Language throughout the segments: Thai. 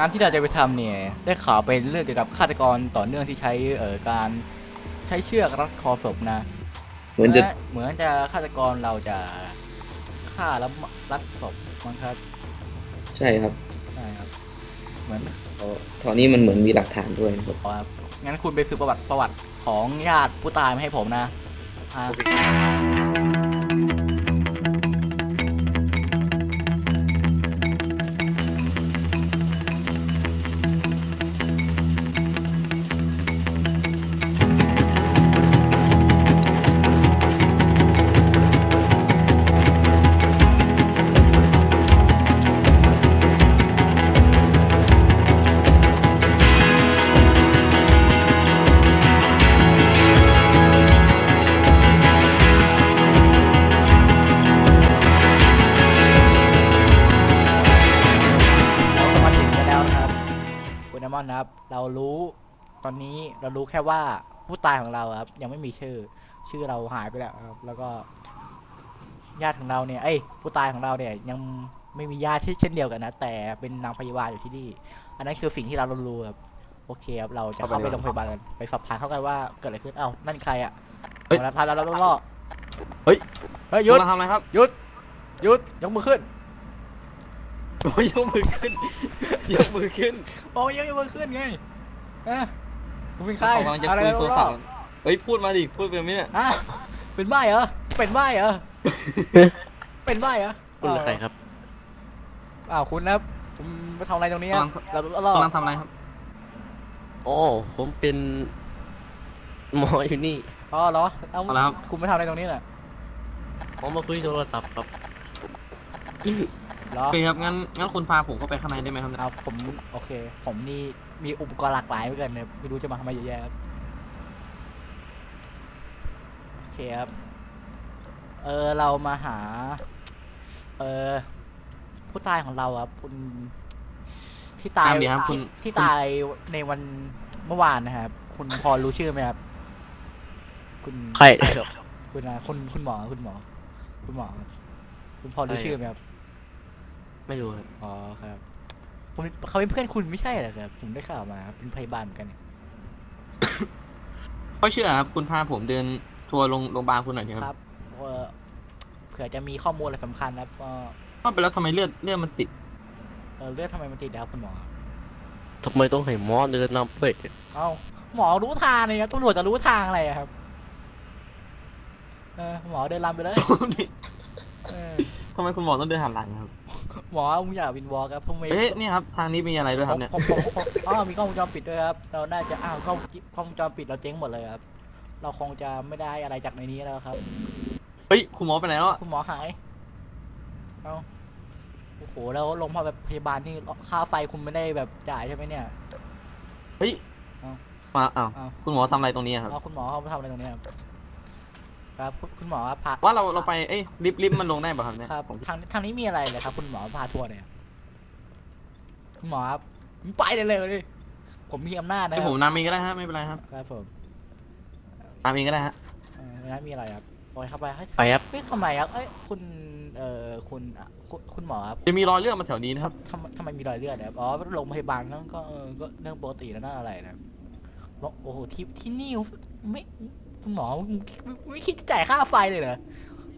งานที่เราจะไปทำเนี่ย ได้ข่าวเป็นเรื่องเกี่ยวกับฆาตกรต่อเนื่องที่ใช้เอ่อการใช้เชือกรัดคอศพนะเหมือนจะและเหมือนจะฆาตกรเราจะฆ่าแล้วรัดศพมั้งครับใช่ครับใช่ครับ เหมือนตอนนี้มันเหมือนมีหลักฐานด้วยนะครับอ๋อครับงั้นคุณไปสืบประวัติประวัติของญาติผู้ตายมาให้ผมนะอ่าเรา มอนนะครับ เรารู้ตอนนี้เรารู้แค่ว่าผู้ตายของเราครับ ยังไม่มีชื่อ ชื่อเราหายไปแล้วครับ แล้วก็ ญาติของเราเนี่ย เอ้ย ผู้ตายของเราเนี่ย ยังไม่มีญาติเช่นเดียวกันนะ แต่เป็นนางพยาบาลอยู่ที่นี่ อันนั้นคือสิ่งที่เรารู้ครับ โอเคครับ เราจะเข้าไปโรงพยาบาลกันไปสอบถามเขากันว่าเกิดอะไรขึ้น เอ้า นั่นใครอะเฮ้ยเอาละทันแล้วแล้วล่อเฮ้ย เฮ้ยหยุดมาทำอะไรครับ หยุด หยุด ยกมือขึ้น โอ้ยยกมือขึ้น ยกมือขึ้นโอ้ยยกมือขึ้นไงเอะคุณเป็นใครเขากำลังจะอะไรคุยแล้วโทรศัล่อพท์เฮ้ยพูดมาดิพูดเป็นไหมเนี่ยฮะเป็นใบเหรอเป็นใบเหรอเป็นใบเหรอคุณเป็นใครครับอ้าวคุณนะครับคุณมาทำอะไรตรงนี้คกำรัลับงเราเรากำลังทำอะไรครับ อ๋อผมเป็น หมออยู่นี่อ๋อเหรอเอาเอาละครับ คุณมาทำอะไรตรงนี้น่ะผมมาคุยโทรศัพท์ครับ เหรอโอเคครับงั้นงั้นคุณพาผมเข้าไปข้างในได้ไหมครับเนี่ยเอาผมโอเค ผมนี่มีอุปกรณ์หลากหลายเหมือนกันเนี่ยไม่รู้จะมาทำไมเยอะแยะครับโอเคครับเออเรามาหา เออผู้ตายของเราครับคุณที่ตายตามดีครับคุณที่ที่ตายในวันเมื่อวานนะครับ คุณพอรู้ชื่อไหมครับ คุณใครครับคุณนะคุณคุณหมอคุณหมอ คุณหมอครับคุณพอรู้ใครชื่อไหมครับ ไม่รู้ครับอ๋อครับคุณเขาเป็นเพื่อนคุณไม่ใช่เหรอครับ ผมได้ข่าวมาครับเป็นพยาบาลเหมือนกันเนี่ยก็เชื่อครับคุณพาผมเดินทัวร์โรงโรงพยาบาลคุณหน่อยเถอะคครัรับบเอ่อเผื่อจะมีข้อมูลอะไรสำคัญนะครับก็เข้าไปแล้วทำไมเลือดเลือดมันติดเออเลือดทำไมมันติดแล้วคุณหมอ ทำไมต้องให้หมอเดินนำด้วยเอ้าหมอรู้ทางเลยครับตำรวจจะรู้ทางอะไรอะครับ เออหมอเดินลำไปเลยเออทำไมคุณหมอต้องเดินหันหลังครับ หมอมึงอยากวินวอล์กครับทำไมเอ๊ะนี่ครับทางนี้มีอะไรด้วยครับเนี่ยผมผมผมผมอ๋อมีกล้องวงจรปิดด้วยครับ เราน่าจะอ้าวกล้องกล้องวงจรปิดเราเจ๊งหมดเลยครับ เราคงจะไม่ได้อะไรจากในนี้แล้วครับ เฮ้ยคุณหมอไปไหนแล้วอะคุณหมอหายเอาโอ้โหแล้วโรงพยาบาลที่ค่าไฟคุณไม่ได้แบบจ่ายใช่ไหมเนี่ย เฮ้ยเอ้ามาอ้าวเอา คุณหมอทำอะไรตรงนี้อะครับ เอาคุณหมอเขามาทำอะไรตรงเนี้ยครับ ครับคุณคุณหมอครับพาว่าเราเราไปเอ้ยลิฟต์ลิฟต์มันลงได้ป่ะครับเนี่ยครับผมทางทางนี้มีอะไรเลยครับ คุณหมอพาทัวร์เนี่ยคุณหมอครับไปเลยเลยดิผมมีอำนาจนะให้ครัผมนำเองก็ได้ฮะไม่เป็นไรครับครับผมนำเองก็ได้ฮะเออแล้วมีอะไรครับปล่อยเข้าไปเฮ้ยไปครับเฮ้ยทำไมครับเอ้ยคุณเอ่อคุณอะคุณคุณหมอครับจะมีรอยเลือดมาแถวนี้นะครับทำทำทำไมมีรอยเลือดนะครับอ๋อโรงพยาบาลนั่นก็เออก็เรื่องปกติแล้วน่าอะไรนะครับแล้วโอ้โหที่ที่นี่ไม่ คุณหมอไม่ไม่คิดจะจ่ายค่าไฟเลยเหรอ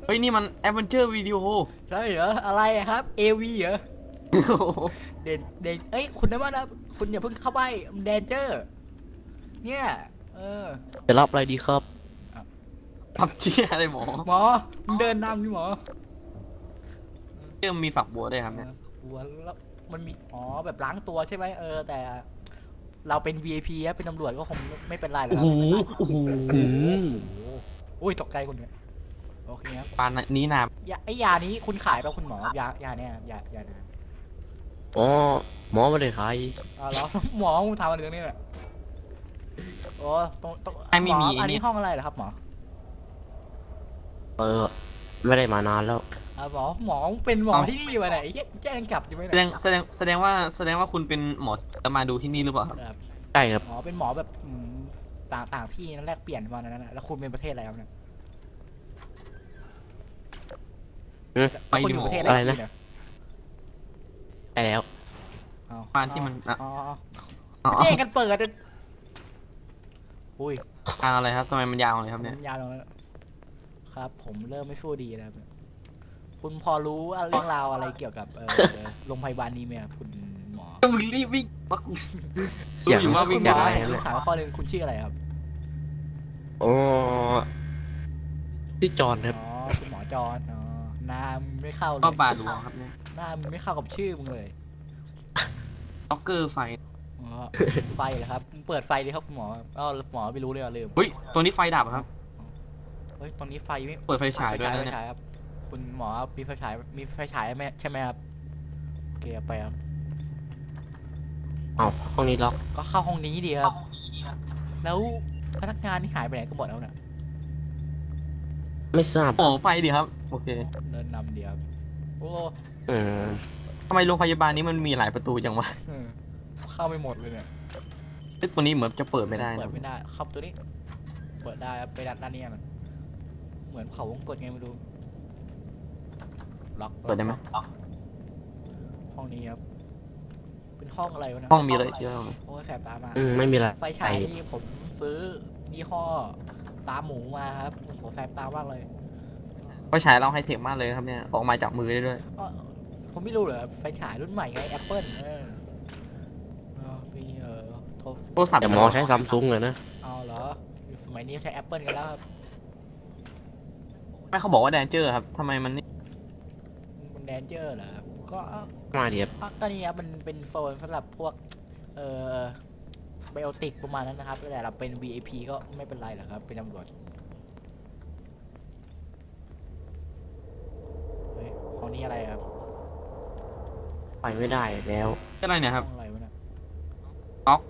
เฮ้ยนี่มันแอดเวนเจอร์วิดีโอใช่เหรอ อะไรอะครับ AV เหรอ เดนเดนเอ้ย คุณนะว่านะคุณอย่าเพิ่งเข้าไปเดนเจอร์ เนี่ย เออ จะรับอะไรดีครับทำเชี่ยอะไรหมอหมอมึงเดินนำดิหมอเชื่อมมีฝักบัวด้วยครับเนี่ย หัวแล้วมันมี อ๋อ แบบล้างตัวใช่ไหมเออ แต่ เราเป็น VIP อะเป็นตำรวจก็คงไม่เป็นไรหรอกโอ้คโหรับโอ้โหอืมโอ้ยตกใจคุณเนี่ยโอเคครับปานนี้นามยาไอยานี้คุณขายป่ะคุณหมอยายาเนี่ยครับยายานะอ๋อหมอไม่ได้ขายอ๋อเหรอหมอคุณทำอะไรตรงนี้เนี่ยโอ้ตรงตรงไอ้ไม่หมอมีอัไอ้นนี้นี่ห้องอะไรเหรอครับหมอเออ ไม่ได้มานานแล้ว อ่าหมอหมอเป็นหมอเอ้าที่นี่วะเนี่ยไอ้เหี้ยแจ้งกลับอยู่ไหมแสดเนี่ยงแสดงแสดงว่าแสดงว่าคุณเป็นหมอจะมาดูที่นี่หรือเปล่าครับครับใช่ครับหมอเป็นหมอแบบอืมต่างต่างที่นั่นแลกเปลี่ยนมานั่นนะแล้วคุณเป็นประเทศอะไรครับเนี่ยอืมแล้วคุณอยู่ประเทศอะไรอะไรนะเนี่ยใช่แล้วอเอาบ้านที่มันอะอ๋ออ๋อเจ๊กันเปิดอะอุ้ยทางอะไรครับทำไมมันยาวเลยครับเนี่ย ยาวลงแล้วครับ ผมเริ่มไม่สู้ดีแล้วครับ คุณพอรู้เรื่องราวอะไรเกี่ยวกับเออโรงพยาบาลนี้ไหมครับคุณหมอมึงรีบวิ่งมาเสียง รู้อยู่ว่าวิ่คุณงหมอเสียงอะไรผมเนี่ยถามข้อหนึ่งคุณชื่ออะไรครับอ๋อพี่จอนครับ อ๋อคุณหมอจอนอ๋อหน้ามึงไม่เข้าเลยก็บาดหลวงครับเนี่ยหน้ามึงไม่เข้ากับชื่อมึงเลยล็อกเกอร์ไฟอ๋อไฟเหรอครับมึงเปิดไฟดิครับคุณหมออ๋อหมอไม่รู้เลยอะลืมเฮ้ยตัวนี้ไฟดับครับ เฮ้ยตรงนี้ไฟไม่เปิดไฟฉายด้วยไฟนะเนี่ยฉายครับ คุณหมอมีไฟฉายมีไฟฉายไหมใช่ไหมครับโอเคเอาไปครับเอาห้องนี้ล็อกก็เข้าห้องนี้ดีครับแล้วพนักงานที่หายไปไหนก็หมดแล้วเนี่ยไม่ทราบ โอ้ไฟดีครับ โอเคเดินนำเดียวโอ้อืมทำไมโรงพยาบาลนี้มันมีหลายประตูจังวะเออเข้าไม่หมดเลยเนี่ยเอ้ยตัวนี้เหมือนจะเปิดไม่ได้เปินะดไม่ได้เข้าตัวนี้เปิดได้ครับไปด้านด้านนี้มันเหมือนเขาวงกดไงไม่รู้ ล็อกเปิดได้ไหมล็อกห้องนี้ครับ เป็นห้องอะไรวะเนะห้องมีอะไรเยอะโอ้ยแสบตามากอืมไม่มีอะไรไฟฉายนี่ผมซื้อยี่ห้อตาหมูมาครับโอ้โหแสบตามากเลยไฟฉายเราไฮเทคมากเลยครับเนี่ย ออกมาจากมือได้ด้วย อ้อผมไม่รู้เหรอไฟฉายรุ่นใหม่ไงแอปเปิลเออเออมีเออโทรโทรศัพท์แต่หมอใช้ซัมซุงเลยนะ เอาเหรอสมัยนี้ใช้แอปเปิลกันแล้วครับ ไม่เขาบอกว่าแดนเจอร์ครับทำไมมันนี่มัน แดนเจอร์เหรอครับก็มาเดียบอะก็นี่ครับมันเป็นโฟนสำหรับพวก เอ่อไบโอติกประมาณนั้นนะครับแต่เราเป็น VIP ก็ไม่เป็นไรหรอกครับ เป็นตำรวจเฮ้ยห้องนี้อะไรครับไปไม่ได้แล้วอะไรเนี่ยครับห้องอะไรวะเนี่ยล็อก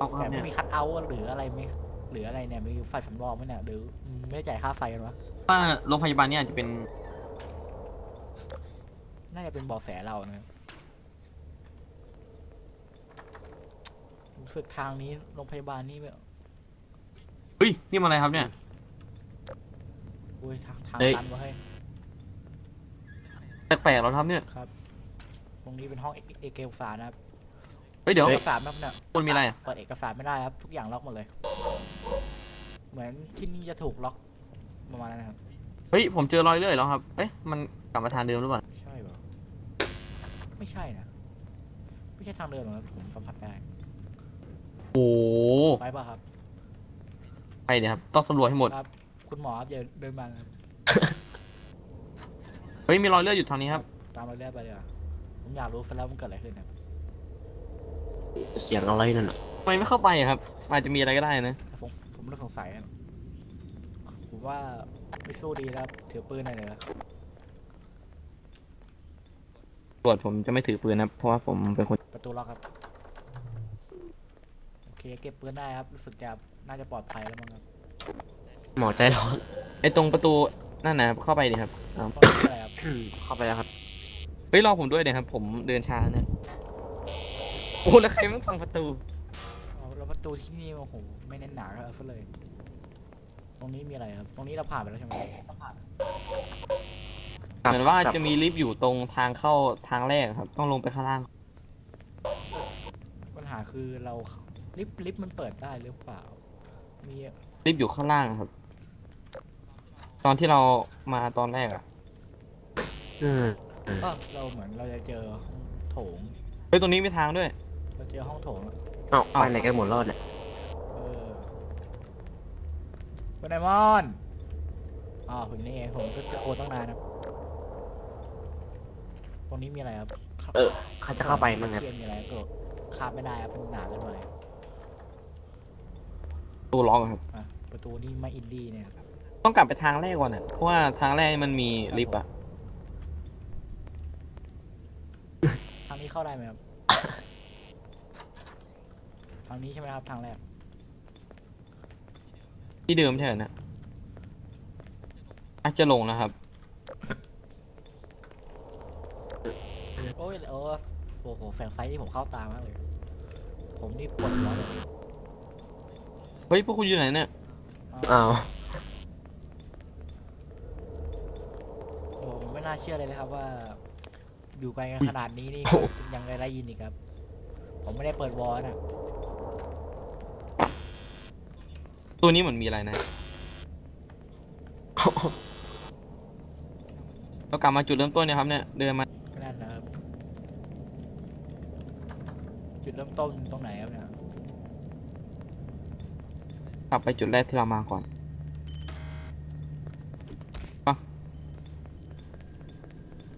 ล็อกคแต่รับไม่เนี่ยมีคัทเอาท์หรืออะไรไหมหรืออะไรเนี่ยมีไฟสำรองไหมเนี่ยหรือไม่ได้จ่ายค่าไฟกันวะว่าโรงพยาบาลนี้อาจจะเป็น น่าจะเป็นเบอแสเรานะครับรู้สึกทางนี้โรงพยาบาลนี้แบบเฮ้ย นี่มันอะไรครับเนี่ย อุ้ยทางทางเฮ้ย ตันวะเฮ้ยแปลกๆแล้วครับเนี่ย ครับ ตรงนี้เป็นห้องเอกเอกสารนะครับเฮ้ยเดี๋ยว เอกสารครับเนี่ยคนมีอะไรอะ เปิดเอกสารไม่ได้ครับ ทุกอย่างล็อกหมดเลย เหมือนที่นี่จะถูกล็อกประมาณนั้นนะครับ เฮ้ย ผมเจอรอยเลื่อยแล้วครับ เอ๊ะมันกลับมาทางเดิมหรือเปล่าใช่เหรอ ไม่ใช่นะ ไม่ใช่ทางเดินหรอกครับผมสัมผัสได้โอ้โหไปป่ะครับ ไปเดี๋ยวครับ ต้องสำรวจให้หมด ครับ คุณหมอครับอย่าเดินมานะครับเฮ้ย มีรอยเลือดอยู่ทางนี้ครับ ตามมาเรื่อยไปเลยอะผมอยากรู้ซะแล้วมันเกิดอะไรขึ้นครับเสียงอะไรนั่นน่ะทำไมไม่เข้าไปอะครับ อาจจะมีอะไรก็ได้นะ แต่ผมผมเริ่มสงสัยอะผมว่าไม่สู้ดีแล้วถือปืนหน่อยเลยครับ ตรวจผมจะไม่ถือปืนนะเพราะว่าผมเป็นคนประตูล็อกครับ โอเคเก็บปืนได้ครับรู้สึกจะน่าจะปลอดภัยแล้วมั้งครับหมอใจร้อนไอ้ตรงประตูนั่นนะครับเข้าไปดิครับเอาเพราะอะไรครับ เข้าไปแล้วครับเฮ้ยรอผมด้วยเดี๋ยวครับ ผมเดินช้าเนี่ยโอ้แล้วใครมันฟังประตูเอาแล้วประตูที่นี่โอ้โหไม่แน่นหนาครับซะเลย ตรงนี้มีอะไรครับ ตรงนี้เราผ่านไปแล้วใช่ไหม เหมือนว่าจะมีลิฟต์อยู่ตรงทางเข้าทางแรกครับ ต้องลงไปข้างล่าง ปัญหาคือเราลิฟต์ลิฟต์มันเปิดได้หรือเปล่า มีลิฟต์อยู่ข้างล่างครับ ตอนที่เรามาตอนแรกอะอืมก็เราเหมือนเราจะเจอห้องโถง เฮ้ยตรงนี้มีทางด้วย เราเจอห้องโถงอะเอ้าไปไหนกันหมดรอดเนี่ยเออคุณไดมอน อ๋อคุณนี่เองผมก็จะโอนตั้งนานครับต รงนี้มีอะไรครับเออใครจะเข้าไปมั้งครับเทียนมีอะไรก็ข้ามไม่ได้ครับมันหนาเกินไปตู้ล็อกอะครับ อะประตูนี่ไม่อินดี้เนี่ยครับต้องกลับไปทางแรกก่อนอะเพราะว่าทางแรกมันมีลิฟต์อะทางนี้เข้าได้ไหมครับ ทางนี้ใช่ไหมครับทางแรกที่เดิมใช่ไหมนะอาจจะลงนะครับ โอ้ยโอ้โอ้โหแฝงไฟที่ผมเข้าตามากเลย ผมนี่ปวดหัวเลยเฮ้ยพวกคุณอยู่ไหนเนี่ย อ้าวโอ้โหไม่น่าเชื่อเลยนะครับว่า อยู่ไกลกันขนาดนี้นี่โอ้ยังได้ยินอีกครับ ผมไม่ได้เปิดวอลนะตัวนี้เหมือนมีอะไรนะเรากลับมาจุดเริ่มต้นเนี่ยครับเนี่ย เดินมาก็นั่นนะครับ จุดเริ่มต้นตรงไหนครับเนี่ยกลับไปจุดแรกที่เรามาก่อน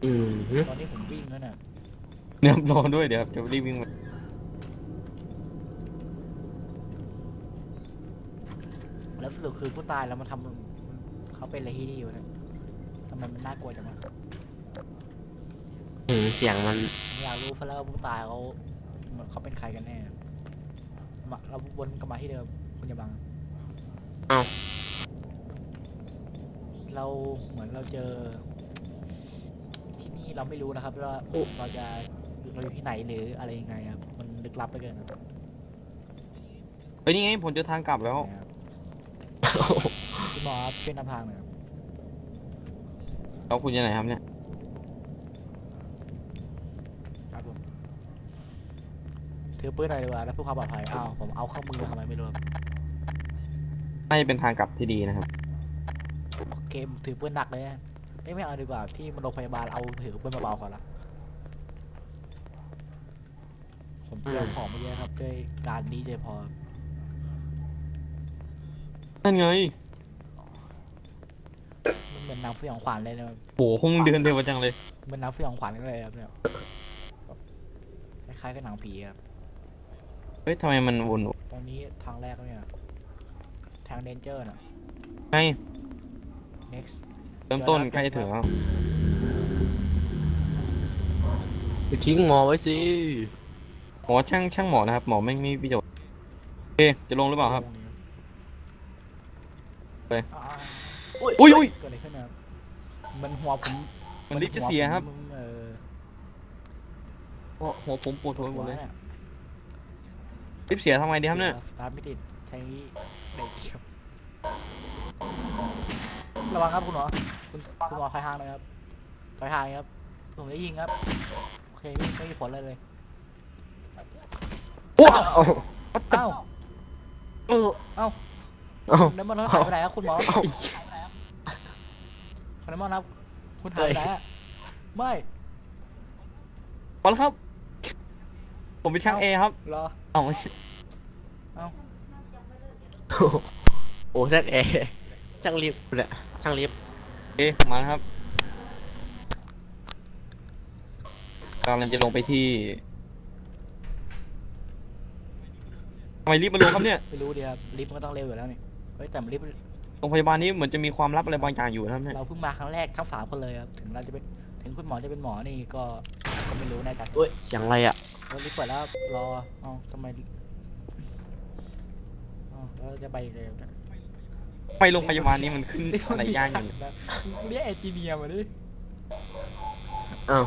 อืมฮึตอนนี้ผมวิ่งแล้วเนี่ยเนื้อรอด้วยเดี๋ยวครับจะรีบวิ่งมาแล้วสรุปคือผู้ตายแล้วมาทำเขาเป็นอะไรที่นี่อยู่เนี่ยทำไมมันน่ากลัวจังวะอืมเสียงมันผมอยากรู้ซะแล้วว่าผู้ตายเขา เขาเป็นใครกันแน่มาเราวนกลับมาที่เดิมคุณจะบังเอ้าเราเหมือนเราเจอ ที่นี่เราไม่รู้นะครับว่าเราจะเราอยู่ที่ไหนหรืออะไรยังไงครับมันลึกลับไปเกินครับเฮ้ยนี่ไงผมเจอทางกลับแล้วนะครับคุณหมอครับเป็นนำทางหน่อยครับแล้วคุณจะไหนครับเนี่ย ครับผม ถือปืนหน่อยดีกว่าแล้วเพื่อความปลอดภัยอ้าวผมเอาเข้ามือทำไมไม่รู้ครับน่าจะเป็นทางกลับที่ดีนะครับโอเคถือปืนหนักเลยนะเอ้ยไม่เอาดีกว่าที่โรงพยาบาลเอาถือปืนมาเบาๆก่อนละผมเตรียมของมาเยอะครับด้วยการนี้เฉพอนั่นไงมันเหมือนหนังสยองขวัญเลยนะโหคงเดินเร็วจังเลย เหมือนหนังสยองขวัญกันเลยครับเนี่ยคล้ายๆกับหนังผีครับ เฮ้ยทำไมมันวนตรงนี้ทางแรกแล้วเนี่ย ทางเดนเจอร์น่ะ ไง next เริ่มต้นใกล้จะถึงแล้วไปทิ้งหมอไว้สิ หมอช่างช่างหมอนะครับ หมอไม่มีประโยชน์โอเคจะลงหรือเปล่าครับ ไป อ่าอุ้ยอุ้ยเกิดอะไรขึ้นนะครับมันหัวผมมันลิฟต์จะเสียครับ มันเออหัวหัวผมปวดหัวหมดเลยเนี่ย ลิฟต์เสียทำไงดีครับเนี่ยสตาร์ทไม่ติดใช้เด็กครับระวังครับคุณหมอคุณคุณหมอถอยห่างเลยครับถอยห่างครับ ผมจะยิงครับ โอเคไม่ไม่มีผลอะไรเลยโอ้เอ้าเอ้าเออเอ้าเดมอนเขาหายไปไหนครับคุณหมอคุณเดมอนครับ คุณหายไปไหนอะไม่พอแล้วครับ ผมเป็นช่างเอครับรอ เอาไม่ใช่โอ้ช่างแอร์ช่างลิฟต์เลยช่างลิฟต์โอเคมาแล้วครับกำลังจะลงไปที่ทำไมรีบมาลงครับเนี่ย ไม่รู้ดีครับลิฟต์มันก็ต้องเร็วอยู่แล้วนี่เฮ้ยแต่ลิฟต์โรงพยาบาลนี้เหมือนจะมีความลับอะไรบางอย่างอยู่นะครับเนี่ย เราเพิ่งมาครั้งแรกทั้งสามคนเลยครับถึงเราจะเป็นถึงคุณหมอจะเป็นหมอนี่ก็ก็ไม่รู้แน่ใจเอ้ยเสียงอะไรอะ เฮ้ยลิฟต์เปิดแล้วรอเอ้าทำไมเอ้าแล้วจะไปเร็วนะไปโรงพยาบาลนี้มันขึ้นอะไรยากอย่างเรียกเอจิเนียร์มาดิเอ้า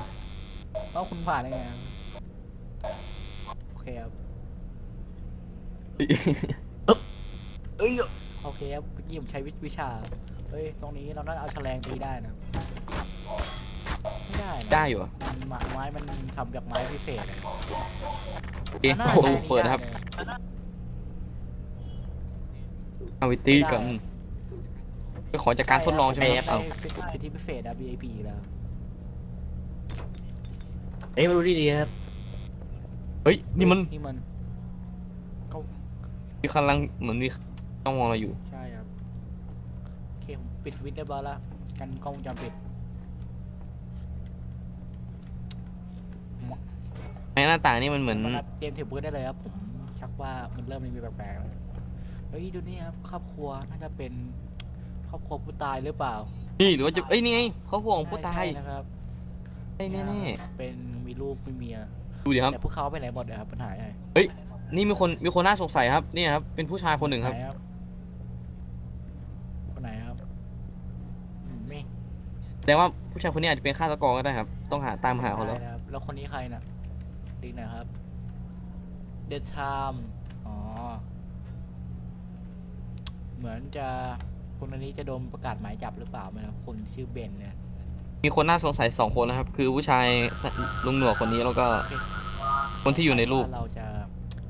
เอ้าคุณผ่านได้ไงครับโอเคครับเอ้ย โอเคครับเมื่อกี้ผมใช้วิวิชาเฮ้ยตรงนี้เราน่าจะเอาแฉลงตีได้นะไม่ ได้นะได้อยู่เหรอมันไม้ไม้มันทำจากไม้พิเศษอะเอ๊ะน่าโอ้โหใช้เปิดนะครับอันนี้เอาไปตีกันไปขอจากการทดลองใช่ไหมครับได้เอาสิทธิสิทธิพิเศษอะ VIP แล้วเอ้ยมาดูดีๆครับเฮ้ยนี่มันนี่มันก็มีกำลังเหมือนมีต้องมองเราอยู่ใช่ครับโอเคผมปิดสวิตช์เรียบร้อยแล้วกันกล้องวงจรปิด ใน หน้าต่างนี่มันเหมือนมาเตรียมถือปืนได้เลยครับผมชักว่ามันเริ่มมีแปลกๆแล้วเฮ้ยดูนี่ครับครอบครัวน่าจะเป็นครอบครัวผู้ตายหรือเปล่านี่หรือว่าจะเอ้ยนี่ไงเขาห่วงผู้ตายใช่นะครับใช่แน่เป็นมีลูกมีเมียๆดูดิครับแต่พวกเขาไปไหนหมดเลยครับปัญหาใหญ่นี่มีคนมีคนน่าสงสัยครับนี่ครับเป็นผู้ชายคนหนึ่งครับไหคนไหนครับอืมไม่แสดงว่าผู้ชายคนนี้อาจจะเป็นฆาตกรก็ได้ครับ ต้องหาตามหาเขาแล้วได้นะครับแล้วคนนี้ใครน่ะ ดีหนะครับเดทามอ๋อ เหมือนจะคนอันนี้จะโดนประกาศหมายจับหรือเปล่าไม่รู้คนชื่อเบนเนี่ยมีคนน่าสงสัยสองคนนะครับ คือผู้ชายลุงหนวกคนนี้แล้วก็ คนที่อยู่ในรูป ว่าเราจะ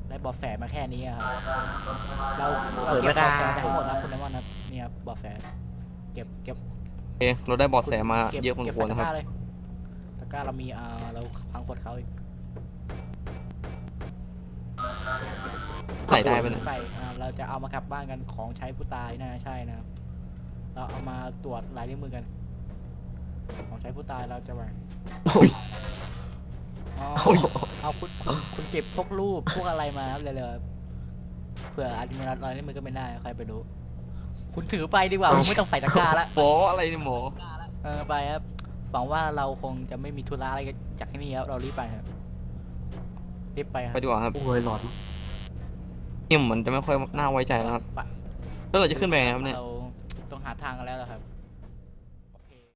ได้เบอแสมาแค่นี้อะครับ เราเราเก็บเบอแสได้ทั้งหมดนะคุณไดมอนด์ครับเนี่ยครับเบอแสเก็บเก็บ โอเคเราได้เบอแสมาก็บเยอะพอสก็มบควรใส่นะครับตะกร้าเลยตะกร้าเรามีอ่าเราพังขวดเขาอีก ส่ได้ปะเนี่ยใส่อ่าเราจะเอามากลับบ้านกันของใช้ผู้ตายนะใช่นะครับเราเอามาตรวจลายนิ้วมือกัน ของใช้ผู้ตายเราจะแบ่งอ๋อเอาคุณคุณคุณเก็บพวกรูปพวกอะไรมาครับเลยเลยเผื่ออาจจะมีรอยนิ้วมือก็ไม่ได้ใครไปดู คุณถือไปดีกว่าไม่ต้องใส่ตะกร้าละหมออะไรเนี่ยหมอเออไปครับหวังว่าเราคงจะไม่มีธุระอะไรจากที่นี่ครับเรารีบไปครับรีบไปครับไปดีกว่าครับ โอ้ยหลอน เนี่ยมันจะไม่ค่อยน่าไว้ใจนะครับไปแล้วเราจะขึ้นไปไงครับเนี่ย เราต้องหาทางกันแล้วล่ะครับ